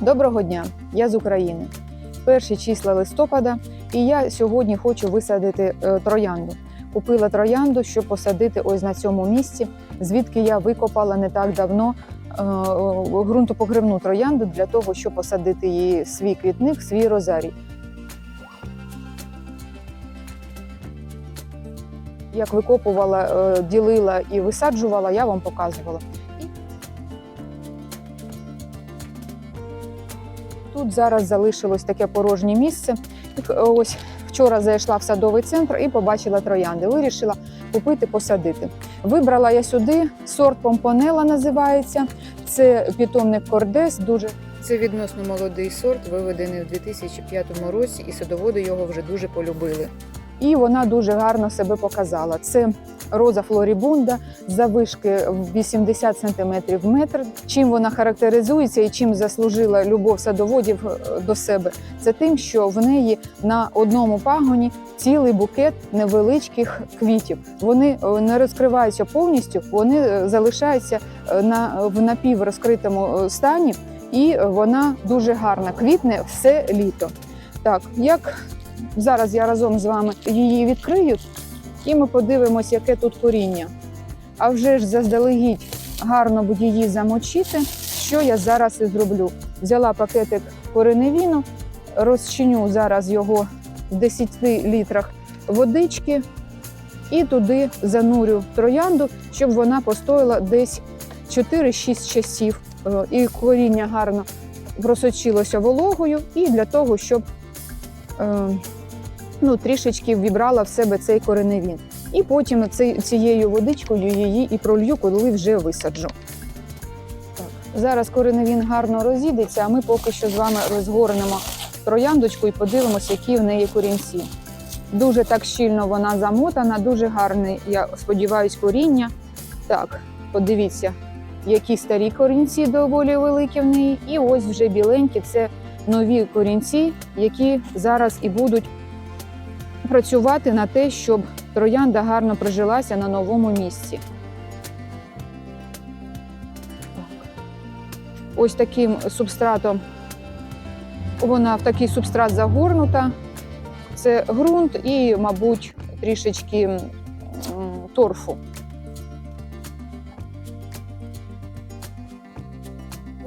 Доброго дня, я з України. Перші числа листопада, і я сьогодні хочу висадити е, троянду. Купила троянду, щоб посадити ось на цьому місці, звідки я викопала не так давно е, е, троянду для того, щоб посадити її свій квітник, свій розарій. Як викопувала, е, ділила і висаджувала, я вам показувала. Тут зараз залишилось таке порожнє місце. Е, Ось вчора зайшла в садовий центр і побачила троянди. Вирішила купити, посадити. Вибрала я сюди сорт помпонела називається. Це питомник кордес. Дуже це відносно молодий сорт, виведений у 2005 році, і садоводи його вже дуже полюбили. І вона дуже гарно себе показала. Це роза флорібунда завишки в 80 см в метр. Чим вона характеризується і чим заслужила любов садоводів е, до себе, це тим, що в неї на одному пагоні цілий букет невеличких квітів. Вони е, не розкриваються повністю, вони е, залишаються на в напіврозкритому стані, і вона дуже гарна. Квітне все літо. Так, як зараз я разом з вами її відкрию, і ми подивимось, яке тут коріння. А вже ж заздалегідь гарно буде її замочити. Що я зараз і зроблю? Взяла пакетик кореневіну, розчиню зараз його в 10 літрах водички і туди занурю троянду, щоб вона постояла десь 4-6 часів. Е, І коріння гарно просочилося вологою, і для того, щоб ну, трішечки вібрала в себе цей кореневін. І потім цією водичкою її і пролью, коли вже висаджу. Так. Зараз кореневін гарно розійдеться, а ми поки що з вами розгорнемо трояндочку і подивимося, які в неї корінці. Дуже так щільно вона замотана, дуже гарне, я сподіваюся, коріння. Так, подивіться, які старі корінці доволі великі в неї. І ось вже біленькі це нові корінці, які зараз і будуть працювати на те, щоб троянда гарно прижилася на новому місці. Ось таким субстратом вона в такий субстрат загорнута. Це ґрунт і, мабуть, трішечки торфу.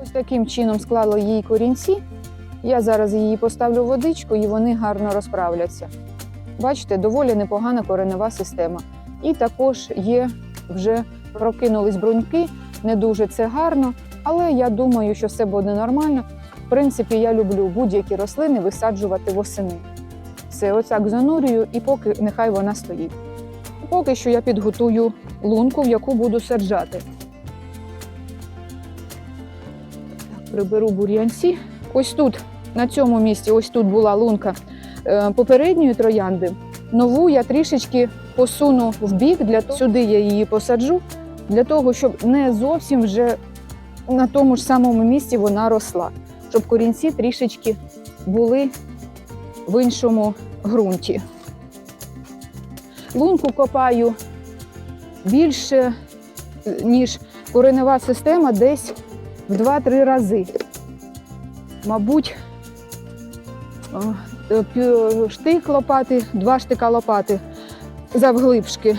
Ось таким чином склала її корінці. Я зараз її поставлю в водичку і вони гарно розправляться. Бачите, доволі непогана коренева система. І також є вже прокинулись бруньки, не дуже це гарно, але я думаю, що все буде нормально. В принципі, я люблю будь-які рослини висаджувати восени. Все, отак занурюю, і поки нехай вона стоїть. Поки що я підготую лунку, в яку буду саджати. Так, приберу бур'янці. Ось тут, на цьому місці, ось тут була лунка е, попередньої троянди. Нову я трішечки посуну в бік, для того, сюди я її посаджу, для того, щоб не зовсім вже на тому ж самому місці вона росла, щоб корінці трішечки були в іншому ґрунті. Лунку копаю більше, е, ніж коренева система, десь в 2-3 рази. Мабуть, штик лопати, два штика лопати завглибшки.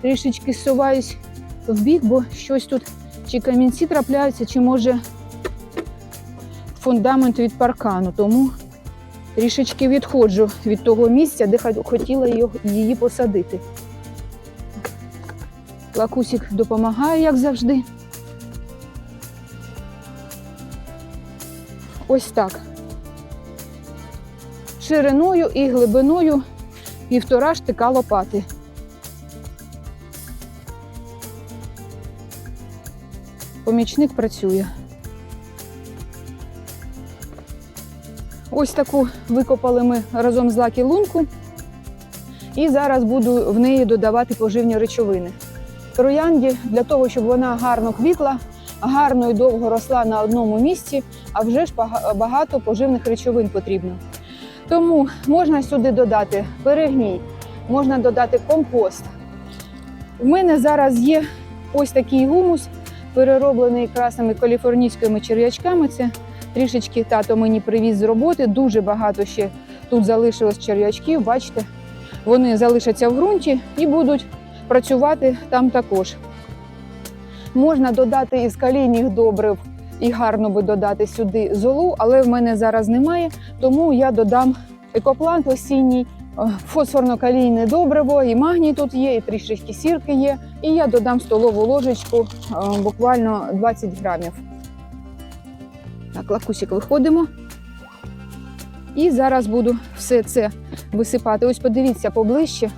Трішечки зсуваюсь в бік, бо щось тут чи камінці трапляються, чи може фундамент від паркану. Тому трішечки відходжу від того місця, де хотіла її посадити. Лакусик допомагає, як завжди. Ось так. Шириною і глибиною півтора штика лопати. Помічник працює. Ось таку викопали ми разом з лакі лунку. І зараз буду в неї додавати поживні речовини. Троянді для того, щоб вона гарно квітла, гарно і довго росла на одному місці, а вже ж багато поживних речовин потрібно. Тому можна сюди додати перегній, можна додати компост. У мене зараз є ось такий гумус. перероблений красними каліфорнійськими черв'ячками. Це трішечки тато мені привіз з роботи. Дуже багато ще тут залишилось черв'ячків. Бачите, вони залишаться в ґрунті і будуть працювати там також. Можна додати із калійних добрив і гарно би додати сюди золу, але в мене зараз немає, тому я додам екоплант осінній, е, фосфорно-калійне добриво, і магній тут є, і трішечки сірки є. І я додам столову ложечку е, буквально 20 грамів. Так, лакусик виходимо. І зараз буду все це висипати. Ось подивіться поближче,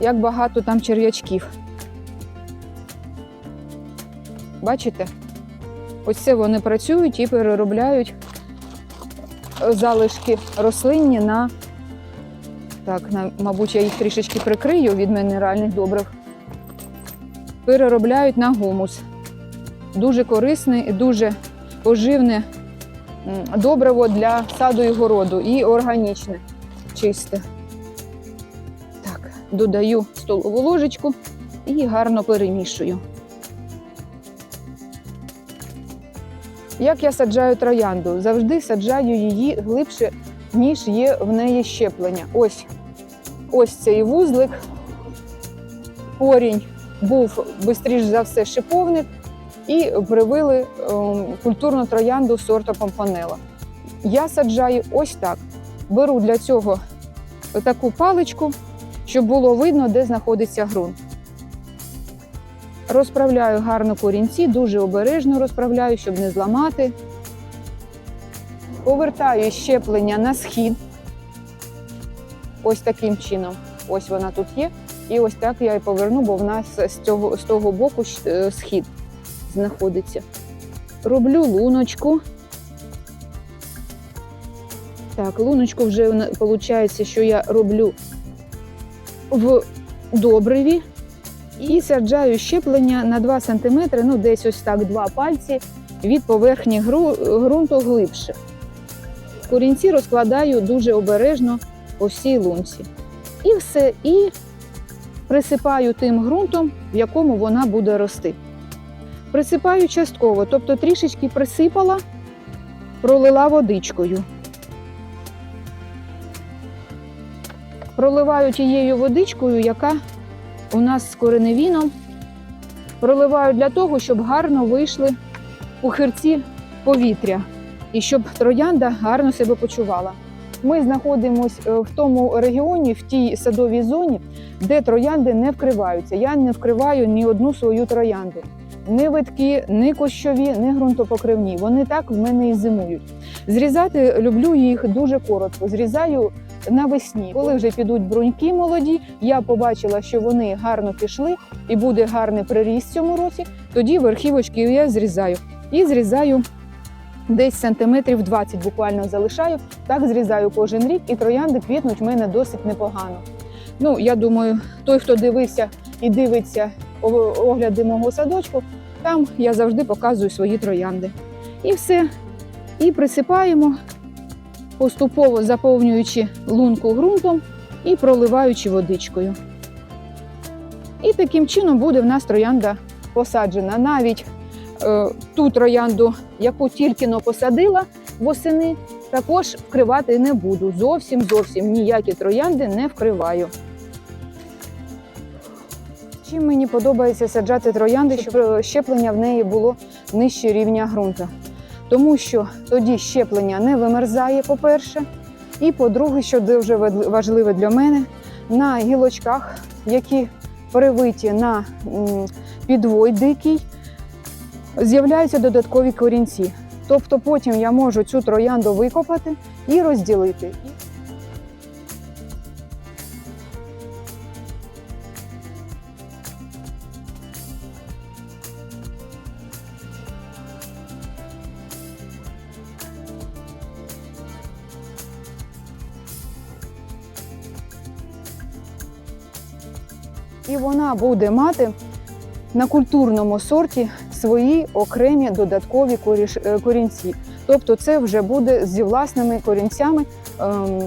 як багато там черв'ячків. Бачите? Ось це вони працюють і переробляють е, залишки рослинні на. Так, на, мабуть, я їх трішечки прикрию від мінеральних добрив. Переробляють на гумус. Дуже корисне і дуже поживне добриво для саду і городу і органічне, чисте. Так, додаю столову ложечку і гарно перемішую. Як я саджаю троянду? Завжди саджаю її глибше, ніж є в неї щеплення. Ось, ось цей вузлик. Корінь був швидше за все шиповник, і привили ем, культурну троянду сорту помпонела. Я саджаю ось так. Беру для цього таку паличку, щоб було видно, де знаходиться ґрунт. Розправляю гарно корінці, дуже обережно розправляю, щоб не зламати. Повертаю щеплення на схід. Ось таким чином. Ось вона тут є. І ось так я і поверну, бо в нас з, цього, з того боку е, схід знаходиться. Роблю луночку. Так, луночку вже виходить, що я роблю в добриві. І саджаю щеплення на 2 см, ну десь ось так два пальці від поверхні ґрунту глибше. Корінці розкладаю дуже обережно по всій лунці. І все, і присипаю тим ґрунтом, в якому вона буде рости. Присипаю частково, тобто трішечки присипала, пролила водичкою. Проливаю тією водичкою, яка у нас з кореневіном. Проливаю для того, щоб гарно вийшли у хирці повітря і щоб троянда гарно себе почувала. Ми знаходимося в тому регіоні, в тій садовій зоні, де троянди не вкриваються. Я не вкриваю ні одну свою троянду. Ні витки, ні кощові, ні ґрунтопокривні. Вони так в мене і зимують. Зрізати люблю їх дуже коротко. Зрізаю навесні. Коли вже підуть бруньки молоді, я побачила, що вони гарно пішли і буде гарний приріст цьому році. Тоді верхівочки я зрізаю. І зрізаю десь сантиметрів 20 буквально залишаю. Так зрізаю кожен рік, і троянди квітнуть в мене досить непогано. Ну, я думаю, той, хто дивився і дивиться огляди мого садочку, там я завжди показую свої троянди. І все. І присипаємо, поступово заповнюючи лунку ґрунтом і проливаючи водичкою. І таким чином буде в нас троянда посаджена. Навіть е, ту троянду, яку тільки но посадила восени, також вкривати не буду. Зовсім зовсім ніякі троянди не вкриваю. Чим мені подобається саджати троянди, щоб е, щеплення в неї було нижче рівня ґрунту. Тому що тоді щеплення не вимерзає, по-перше. І по-друге, що дуже важливе для мене, на гілочках, які перевиті на підвой дикий, з'являються додаткові корінці. Тобто потім я можу цю троянду викопати і розділити. І вона буде мати на культурному сорті свої окремі додаткові е, корінці. Тобто це вже буде зі власними корінцями ем,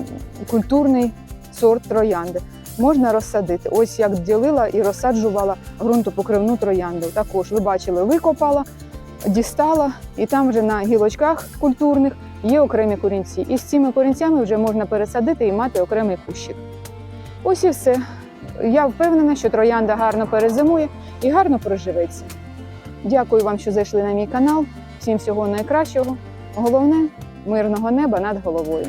культурний сорт троянди. Можна розсадити. Ось як ділила і розсаджувала ґрунтопокривну троянду. Також ви бачили, викопала, дістала, і там вже на гілочках культурних є окремі корінці. І з цими корінцями вже можна пересадити і мати окремий кущик. Ось і все. Я впевнена, що троянда гарно перезимує і гарно проживеться. Дякую вам, що зайшли на мій канал. Всім всього найкращого. Головне мирного неба над головою.